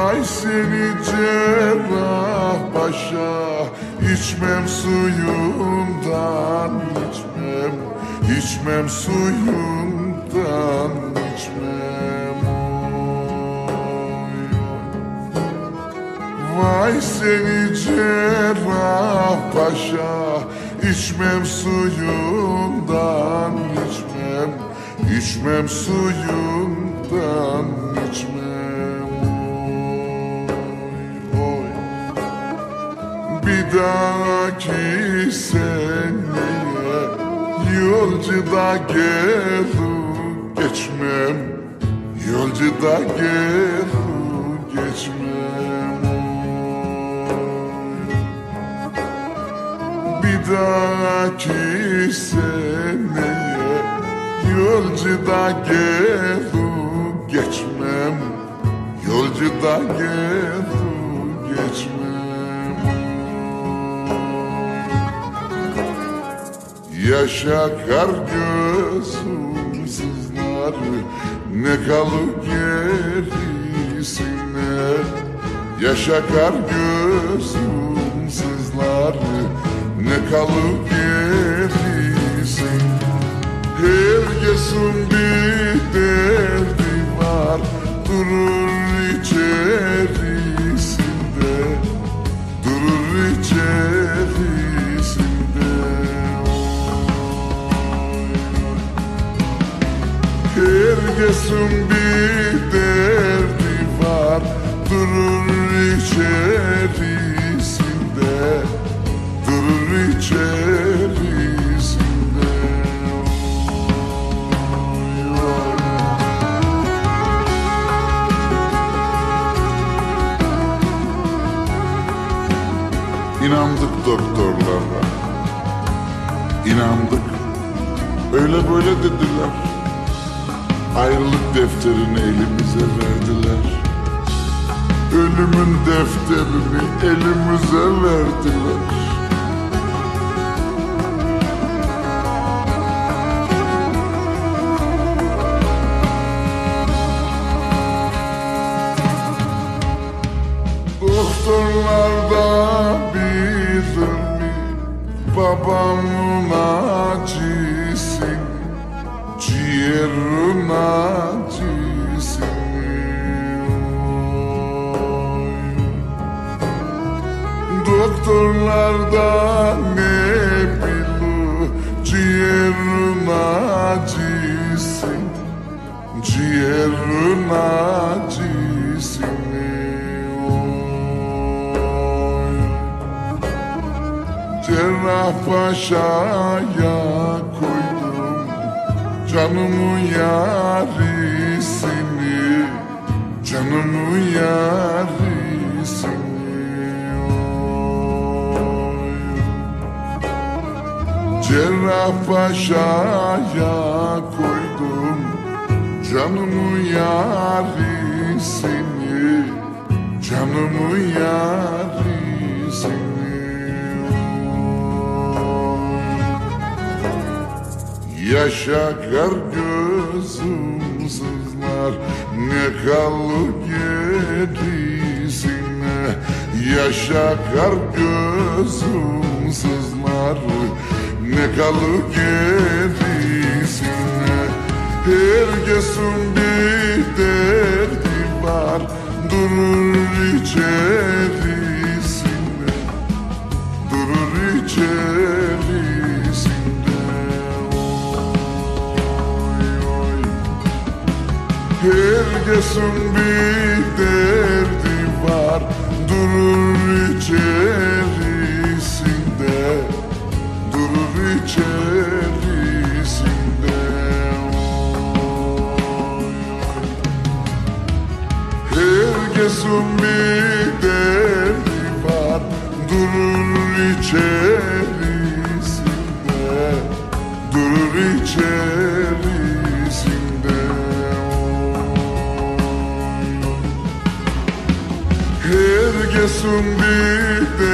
Vay seni cerrah paşa İçmem suyundan içmem. İçmem suyundan içmem. Vay seni cerrah paşa İçmem suyundan içmem. İçmem suyundan içmem Bir dahaki seneye Yolcuda gelu geçmem. Yolcuda gelu geçmem. Bir dahaki seneye Yolcuda gelu geçmem. Yolcuda gelu geçmem Yaşa kar gözüm sızlar Ne kalır gerisine Yaşa kar gözüm sızlar Ne kalır gerisin? Herkesin bir Herkesin bir derdi var. Durur içerisinde. Durur içerisinde. İnandık doktorlara İnandık. Öyle böyle dediler Ayrılık defterini elimize verdiler. Ölümün defterini elimize verdiler. Doktorlar da bilir mi babamın acısını Ciğerin acısını. Doktorlar da ne bilir ciğerin acısını Ciğerin acısını. Cerrahpaşa'ya koydum Canımın yarisini Canımın yarisini. Cerrahpaşa'ya koydum Canımın yarisini Canımın yarisini Yaşa kar gözüm sızlar Ne kalır gerisine Yaşa kar gözüm sızlar Ne kalır gerisine Herkesin bir derdi var Durur içerisinde Herkesin bir derdi var. Durur içerisinde Durur içerisinde. Herkesin bir derdi var. Durur içerisinde Herkesin bir derdi